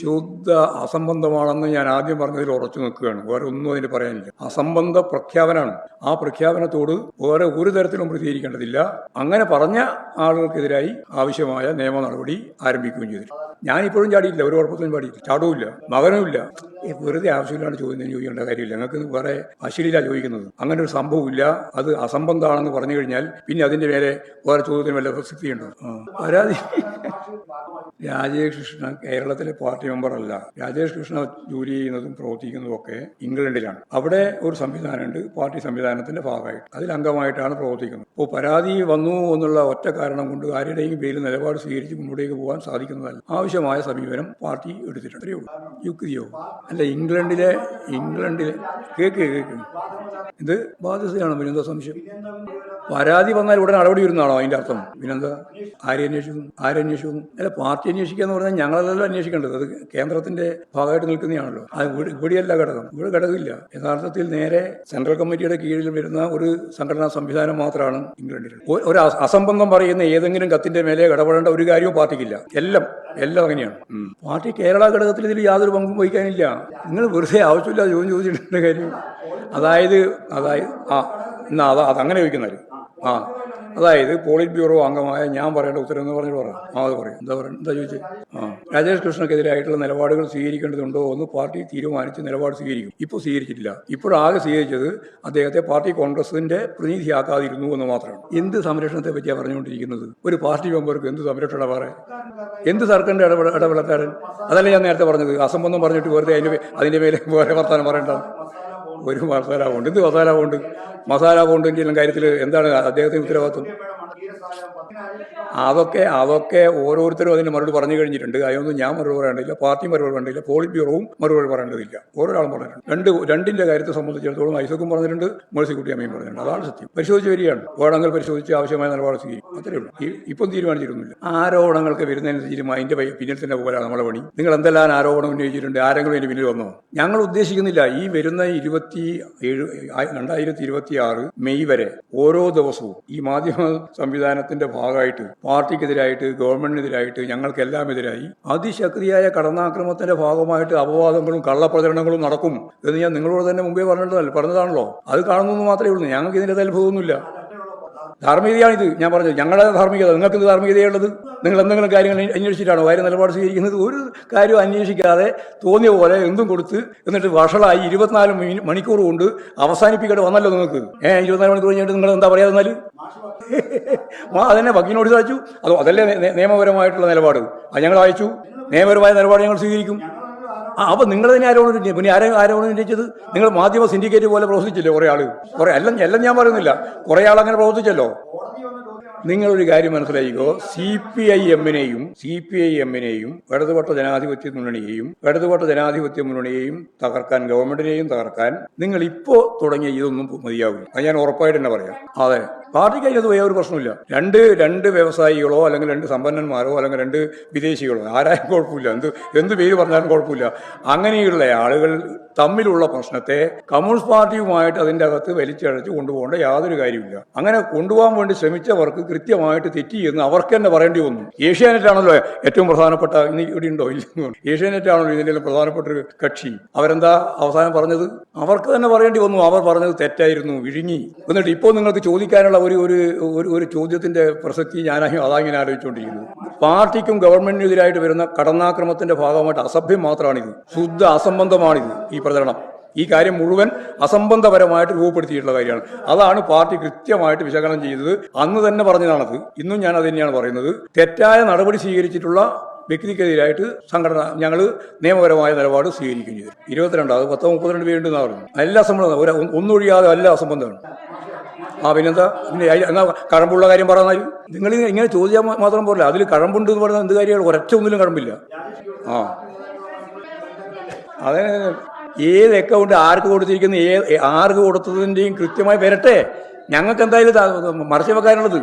ശുദ്ധ അസംബന്ധമാണെന്ന് ഞാൻ ആദ്യം പറഞ്ഞതിൽ ഉറച്ചു നിൽക്കുകയാണ്. വേറെ ഒന്നും അതിന് പറയാനില്ല. അസംബന്ധ പ്രഖ്യാപനമാണ്. ആ പ്രഖ്യാപനത്തോട് വേറെ ഒരു തരത്തിലും പ്രതികരിക്കേണ്ടതില്ല. അങ്ങനെ പറഞ്ഞ ആളുകൾക്കെതിരായി ആവശ്യമായ നിയമ നടപടി ആരംഭിക്കുകയും ചെയ്തിട്ടുണ്ട് ഞാനിപ്പോഴും ചാടിയില്ല ഒരു കുഴപ്പത്തിലും പാടിയില്ല ചാടവുമില്ല മകനുമില്ല. വെറുതെ ആവശ്യമില്ലാണ്ട് ചോദ്യം ചോദിക്കേണ്ട കാര്യമില്ല. ഞങ്ങൾക്ക് വേറെ അശ്ലീല ചോദിക്കുന്നത്. അങ്ങനെ ഒരു സംഭവമില്ല. അത് അസംബന്ധമാണെന്ന് പറഞ്ഞു കഴിഞ്ഞാൽ പിന്നെ അതിന്റെ മേലെ വേറെ ചോദ്യത്തിന് വല്ല പ്രസക്തിയുണ്ടോ. പരാതി. രാജേഷ് കൃഷ്ണ കേരളത്തിലെ പാർട്ടി മെമ്പർ അല്ല രാജേഷ് കൃഷ്ണ ജോലി ചെയ്യുന്നതും പ്രവർത്തിക്കുന്നതും ഒക്കെ ഇംഗ്ലണ്ടിലാണ്. അവിടെ ഒരു സംവിധാനമുണ്ട് പാർട്ടി സംവിധാനത്തിന്റെ ഭാഗമായിട്ട്. അതിൽ അംഗമായിട്ടാണ് പ്രവർത്തിക്കുന്നത്. അപ്പോൾ പരാതി വന്നു എന്നുള്ള ഒറ്റ കാരണം കൊണ്ട് ആരുടെയും പേരിൽ നിലപാട് സ്വീകരിച്ച് മുന്നോട്ടേക്ക് പോകാൻ സാധിക്കുന്നതല്ല. ആവശ്യമായ സമീപനം പാർട്ടി എടുത്തിട്ടുണ്ട്. യുക്തിയോ? അല്ല ഇംഗ്ലണ്ടിലെ ഇംഗ്ലണ്ടിലെ കേക്ക് കേക്ക് ഇത് ബാധ്യതയാണ് പിന്നെന്താ സംശയം? പരാതി വന്നാൽ ഉടനെ നടപടി വരുന്നതാണോ അതിന്റെ അർത്ഥം? പിന്നെന്താ? ആരെ അന്വേഷിക്കുന്നു അല്ല പാർട്ടി അന്വേഷിക്കുക എന്ന് പറഞ്ഞാൽ ഞങ്ങളല്ലല്ലോ അന്വേഷിക്കേണ്ടത്. അത് കേന്ദ്രത്തിന്റെ ഭാഗമായിട്ട് നിൽക്കുന്നതാണല്ലോ. അത് ഇവിടെ ഇവിടെയല്ല ഘടകം. ഇവിടെ ഘടകമില്ല. യഥാർത്ഥത്തിൽ നേരെ സെൻട്രൽ കമ്മിറ്റിയുടെ കീഴിൽ വരുന്ന ഒരു സംഘടനാ സംവിധാനം മാത്രമാണ് ഇംഗ്ലണ്ടിൽ. ഒരു അസംബന്ധം പറയുന്ന ഏതെങ്കിലും കത്തിന്റെ മേലെ ഇടപെടേണ്ട ഒരു കാര്യവും പാർട്ടിക്കില്ല. എല്ലാം എല്ലാം അങ്ങനെയാണ്. പാർട്ടി കേരള ഘടകത്തിൽ ഇതിൽ യാതൊരു പങ്കും വഹിക്കാനില്ല. നിങ്ങൾ വെറുതെ ആവശ്യമില്ല ചോദ്യം ചോദിച്ചിട്ടുണ്ട് കാര്യം. അതായത് അതായത് ആ എന്നാ അതാ അതങ്ങനെ ചോദിക്കുന്നത് ആ. അതായത് പോളിറ്റ് ബ്യൂറോ അംഗമായ ഞാൻ പറയേണ്ട ഉത്തരം എന്ന് പറഞ്ഞു പറയാം ആ അത് പറയും. എന്താ പറയുക എന്താ ചോദിച്ചത് ആ. രാജേഷ് കൃഷ്ണക്കെതിരായിട്ടുള്ള നിലപാടുകൾ സ്വീകരിക്കേണ്ടതുണ്ടോ എന്ന് പാർട്ടി തീരുമാനിച്ച് നിലപാട് സ്വീകരിക്കും. ഇപ്പോൾ സ്വീകരിച്ചിട്ടില്ല. ഇപ്പോഴാകെ സ്വീകരിച്ചത് അദ്ദേഹത്തെ പാർട്ടി കോൺഗ്രസിന്റെ പ്രതിനിധിയാക്കാതിരുന്നു എന്ന് മാത്രമാണ്. എന്ത് സംരക്ഷണത്തെ പറ്റിയാണ് പറഞ്ഞുകൊണ്ടിരിക്കുന്നത്? ഒരു പാർട്ടി മെമ്പർക്ക് എന്ത് സംരക്ഷണം പറയാൻ എന്ത് സർക്കാരിന്റെ ഇടപെട ഇടപെടക്കാരൻ അതല്ലേ ഞാൻ നേരത്തെ പറഞ്ഞത്. അസംബന്ധം പറഞ്ഞിട്ട് വെറുതെ അതിന്റെ അതിന്റെ മേലെ വേറെ വർത്താനം പറയേണ്ട. ഒരു മസാല പോണ്ട് എന്ത് മസാല പോണ്ട് മസാല കൊണ്ടെങ്കിലും കാര്യത്തിൽ എന്താണ് അദ്ദേഹത്തിന് ഉത്തരവാദിത്വം? അതൊക്കെ അതൊക്കെ ഓരോരുത്തരും അതിന് മറുപടി പറഞ്ഞു കഴിഞ്ഞിട്ടുണ്ട്. അതൊന്നും ഞാൻ മറുപടി പറയേണ്ടതില്ല. പാർട്ടി മറുപടി പറയേണ്ടതില്ല. പോളിറ്റ് ബ്യൂറോവും മറുപടി പറയേണ്ടതില്ല. ഓരോരാളും പറഞ്ഞിട്ടുണ്ട്. രണ്ട് രണ്ടിന്റെ കാര്യത്തെ സംബന്ധിച്ചിടത്തോളം ഐസക്കും പറഞ്ഞിട്ടുണ്ട് മേഴ്സിക്കുട്ടി അമ്മയും പറഞ്ഞിട്ടുണ്ട്. അതാണ് സത്യം. പരിശോധിച്ച് വരികയാണ്. വേണമെങ്കിൽ പരിശോധിച്ച് ആവശ്യമായ നിലപാട് സ്വീകരിക്കും. അത്രേ ഉള്ളൂ. ഇപ്പം തീരുമാനിച്ചിരുന്നില്ല ആരോപണങ്ങൾക്ക് വരുന്നതിനനുസരിച്ച് അതിന്റെ പിന്നിൽ തന്നെ പോലെ നമ്മളെ പണി. നിങ്ങൾ എന്തെല്ലാം ആരോപണം ഉന്നയിച്ചിട്ടുണ്ട്? ആരെങ്കിലും അതിന്റെ പിന്നിൽ വന്നോ? ഞങ്ങൾ ഉദ്ദേശിക്കുന്നില്ല. ഈ വരുന്ന ഇരുപത്തി ഏഴ് രണ്ടായിരത്തി ഇരുപത്തി ആറ് മെയ് വരെ ഓരോ ദിവസവും ഈ മാധ്യമ സംവിധാനത്തിന്റെ ഭാഗമായിട്ട് പാർട്ടിക്കെതിരായിട്ട് ഗവൺമെന്റിനെതിരായിട്ട് ഞങ്ങൾക്കെല്ലാം എതിരായി. അതിശക്തിയായ കടന്നാക്രമത്തിന്റെ ഭാഗമായിട്ട് അപവാദങ്ങളും കള്ളപ്രചരണങ്ങളും നടക്കും എന്ന് ഞാൻ നിങ്ങളോട് തന്നെ മുമ്പേ പറഞ്ഞിട്ടല്ല പറഞ്ഞതാണല്ലോ. അത് കാണുന്നു മാത്രമേ ഉള്ളൂ. ഞങ്ങൾക്ക് ഇതിന്റെ അനുഭവമൊന്നുമില്ല ധാർമ്മികതയാണിത് ഞാൻ പറഞ്ഞത് ഞങ്ങളുടെ ധാർമ്മികത നിങ്ങൾക്ക് ധാർമ്മികതയുള്ളത് നിങ്ങൾ എന്തെങ്കിലും കാര്യങ്ങൾ അന്വേഷിച്ചിട്ടാണോ? കാര്യം നിലപാട് സ്വീകരിക്കുന്നത് ഒരു കാര്യവും അന്വേഷിക്കാതെ തോന്നിയ പോലെ എന്തും കൊടുത്ത് എന്നിട്ട് വഷളായി ഇരുപത്തിനാല് മണിക്കൂർ കൊണ്ട് അവസാനിപ്പിക്കേണ്ടി വന്നല്ലോ നിങ്ങൾക്ക്. ഏ ഇരുപത്തിനാല് മണിക്കൂർ കഴിഞ്ഞിട്ട് നിങ്ങൾ എന്താ പറയാ എന്നാൽ അതന്നെ വക്കീലിനോട് സാധിച്ചു അതോ അതല്ലേ നിയമപരമായിട്ടുള്ള നിലപാട്. അത് ഞങ്ങൾ അയച്ചു. നിയമപരമായ നിലപാട് ഞങ്ങൾ സ്വീകരിക്കും. ആ അപ്പൊ നിങ്ങൾ തന്നെ ആരോട് ഉന്നയിച്ചു പിന്നെ ആരെ ആരോട് ഉന്നയിച്ചത്? നിങ്ങൾ മാധ്യമ സിൻഡിക്കേറ്റ് പോലെ പ്രവർത്തിച്ചില്ലേ കുറെ ആൾ? കുറെ എല്ലാം എല്ലാം ഞാൻ പറയുന്നില്ല. കുറെ ആൾ അങ്ങനെ പ്രവർത്തിച്ചല്ലോ. നിങ്ങളൊരു കാര്യം മനസ്സിലായിക്കോ? സി പി ഐ എമ്മിനെയും സി പി ഐ എമ്മിനെയും ഇടതുപക്ഷ ജനാധിപത്യ മുന്നണിയെയും ഇടതുപക്ഷ ജനാധിപത്യ മുന്നണിയെയും തകർക്കാൻ ഗവൺമെന്റിനെയും തകർക്കാൻ നിങ്ങൾ ഇപ്പോ തുടങ്ങിയ ഇതൊന്നും മതിയാവില്ല. അത് ഞാൻ ഉറപ്പായിട്ട് തന്നെ പറയാം. അതെ. പാർട്ടിക്ക് അതിനകത്ത് വേറെ ഒരു പ്രശ്നമില്ല രണ്ട് രണ്ട് വ്യവസായികളോ അല്ലെങ്കിൽ രണ്ട് സമ്പന്നന്മാരോ അല്ലെങ്കിൽ രണ്ട് വിദേശികളോ ആരായാലും കുഴപ്പമില്ല. എന്ത് എന്ത് പേര് പറഞ്ഞാലും കുഴപ്പമില്ല. അങ്ങനെയുള്ള ആളുകൾ തമ്മിലുള്ള പ്രശ്നത്തെ കമ്മ്യൂണിസ്റ്റ് പാർട്ടിയുമായിട്ട് അതിന്റെ അകത്ത് വലിച്ചഴച്ച് കൊണ്ടുപോകേണ്ട യാതൊരു കാര്യമില്ല അങ്ങനെ കൊണ്ടുപോകാൻ വേണ്ടി ശ്രമിച്ചവർക്ക് കൃത്യമായിട്ട് തെറ്റി എന്ന് അവർക്ക് തന്നെ പറയേണ്ടി വന്നു. ഏഷ്യാനെറ്റ് ആണല്ലോ ഏറ്റവും പ്രധാനപ്പെട്ട ഇന്ന് ഇവിടെ ഉണ്ടോ? ഇല്ല ഏഷ്യാനെറ്റ് ആണല്ലോ ഇതിന്റെ പ്രധാനപ്പെട്ട ഒരു കക്ഷി. അവരെന്താ അവസാനം പറഞ്ഞത്? അവർക്ക് തന്നെ പറയേണ്ടി വന്നു. അവർ പറഞ്ഞത് തെറ്റായിരുന്നു വിഴുങ്ങി. എന്നിട്ട് ഇപ്പോൾ നിങ്ങൾക്ക് ചോദിക്കാനുള്ള ഒരു ഒരു ഒരു ഒരു ചോദ്യത്തിന്റെ പ്രസക്തി ഞാൻ അതാങ്ങനെ ആലോചിച്ചുകൊണ്ടിരിക്കുന്നത് പാർട്ടിക്കും ഗവൺമെന്റിനെതിരായിട്ട് വരുന്ന കടന്നാക്രമത്തിന്റെ ഭാഗമായിട്ട് അസഭ്യം മാത്രമാണിത് ശുദ്ധ അസംബന്ധമാണിത് ഈ പ്രചരണം. ഈ കാര്യം മുഴുവൻ അസംബന്ധപരമായിട്ട് രൂപപ്പെടുത്തിയിട്ടുള്ള കാര്യമാണ്. അതാണ് പാർട്ടി കൃത്യമായിട്ട് വിശകലനം ചെയ്തത്. അന്ന് തന്നെ പറഞ്ഞതാണത്. ഇന്നും ഞാൻ അത് തന്നെയാണ് പറയുന്നത്. തെറ്റായ നടപടി സ്വീകരിച്ചിട്ടുള്ള വ്യക്തിക്കെതിരായിട്ട് സംഘടന ഞങ്ങൾ നിയമപരമായ നിലപാട് സ്വീകരിക്കുകയും ചെയ്തു. ഇരുപത്തിരണ്ട് അത് പത്ത് മുപ്പത്തിരണ്ട് പേരുണ്ടെന്ന് പറഞ്ഞു എല്ലാ സംബന്ധം ഒന്നൊഴിയാതെ എല്ലാ സംബന്ധമാണ് ആ പിന്നെന്താ? പിന്നെ എന്നാ കഴമ്പുള്ള കാര്യം പറഞ്ഞാൽ നിങ്ങൾ ഇങ്ങനെ ചോദിച്ചാൽ മാത്രം പോരല്ല? അതിൽ കഴമ്പുണ്ട് എന്ന് പറഞ്ഞാൽ എന്ത് കാര്യമാണ്? ഒരൊറ്റ ഒന്നിലും കഴമ്പില്ല. ആ. അതെ. ഏത് അക്കൗണ്ട് ആർക്ക് കൊടുത്തിരിക്കുന്ന? ഏത് ആർക്ക് കൊടുത്തതിന്റെയും കൃത്യമായി വരട്ടെ. ഞങ്ങൾക്ക് എന്തായാലും മറച്ചു വെക്കാനുള്ളത്.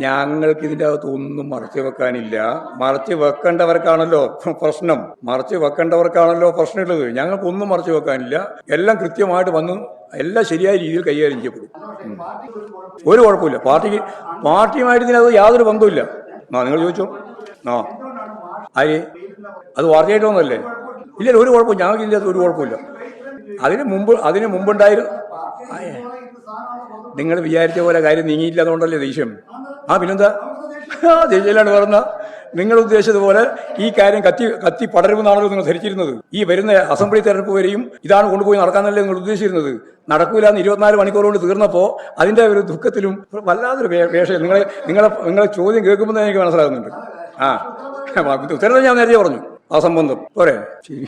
ഞങ്ങൾക്ക് ഇതിന്റെ അകത്ത് ഒന്നും മറച്ചു വെക്കാനില്ല. മറച്ചു വെക്കേണ്ടവർക്കാണല്ലോ പ്രശ്നം. മറച്ചു വെക്കേണ്ടവർക്കാണല്ലോ പ്രശ്നമുള്ളത്. ഞങ്ങൾക്കൊന്നും മറച്ചു വെക്കാനില്ല. എല്ലാം കൃത്യമായിട്ട് വന്ന് എല്ലാം ശരിയായ രീതിയിൽ കൈകാര്യം ചെയ്യപ്പെടും. ഒരു കുഴപ്പമില്ല. പാർട്ടിക്ക് പാർട്ടിയുമായിട്ട് ഇതിനകത്ത് യാതൊരു ബന്ധവുമില്ല. ആ നിങ്ങൾ ചോദിച്ചോ? ആ ആര്? അത് വാർത്തയായിട്ട് വന്നല്ലേ ഇല്ല ഒരു കുഴപ്പം ഞങ്ങൾക്ക് ഇതിന്റെ അകത്ത് ഒരു കുഴപ്പമില്ല. അതിന് മുമ്പ് അതിന് മുമ്പുണ്ടായിരുന്നു നിങ്ങൾ വിചാരിച്ച പോലെ കാര്യം നീങ്ങിയില്ല അതുകൊണ്ടല്ലേ ദേഷ്യം? ആ പിന്നെന്താ? ആ ദേഷ്യയിലാണ് പറഞ്ഞ നിങ്ങൾ ഉദ്ദേശിച്ചതുപോലെ ഈ കാര്യം കത്തി കത്തി പടരുമെന്നാണല്ലോ നിങ്ങൾ ധരിച്ചിരുന്നത്. ഈ വരുന്ന അസംബ്ലി തെരഞ്ഞെടുപ്പ് വരെയും ഇതാണ് കൊണ്ടുപോയി നടക്കാനല്ലേ നിങ്ങൾ ഉദ്ദേശിച്ചിരുന്നത്. നടക്കൂല എന്ന് ഇരുപത്തിനാല് മണിക്കൂർ കൊണ്ട് തീർന്നപ്പോൾ അതിന്റെ ഒരു ദുഃഖത്തിലും വല്ലാതൊരു വേഷം നിങ്ങളെ നിങ്ങളെ നിങ്ങളെ ചോദ്യം കേൾക്കുമ്പോൾ തന്നെ എനിക്ക് മനസ്സിലാകുന്നുണ്ട്. ആ ഉത്തരവ് ഞാൻ നേരത്തെ പറഞ്ഞു. ആ സംബന്ധം. പോരെ? ശരി.